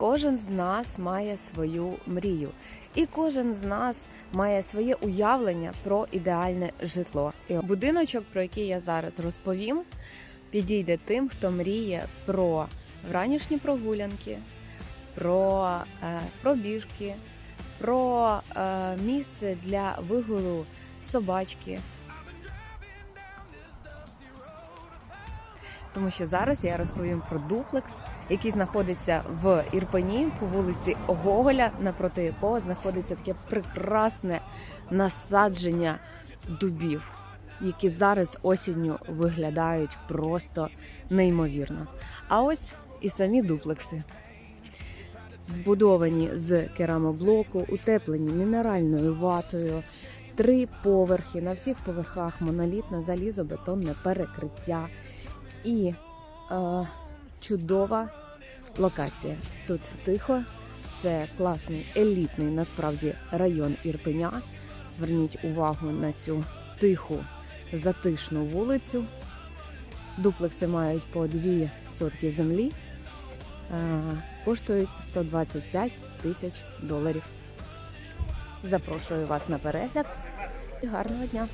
Кожен з нас має свою мрію, і кожен з нас має своє уявлення про ідеальне житло. Будиночок, про який я зараз розповім, підійде тим, хто мріє про вранішні прогулянки, про е, пробіжки, про е, місце для вигулу собачки. Тому що зараз я розповім про дуплекс, який знаходиться в Ірпені по вулиці Гоголя, напроти якого знаходиться таке прекрасне насадження дубів, які зараз осінню виглядають просто неймовірно. А ось і самі дуплекси. Збудовані з керамоблоку, утеплені мінеральною ватою, три поверхи. На всіх поверхах монолітне залізобетонне перекриття і е, чудова локація. Тут тихо, це класний елітний насправді район Ірпеня. Зверніть увагу на цю тиху, затишну вулицю. Дуплекси мають по дві сотки землі, е, коштують 125 тисяч доларів. Запрошую вас на перегляд і гарного дня!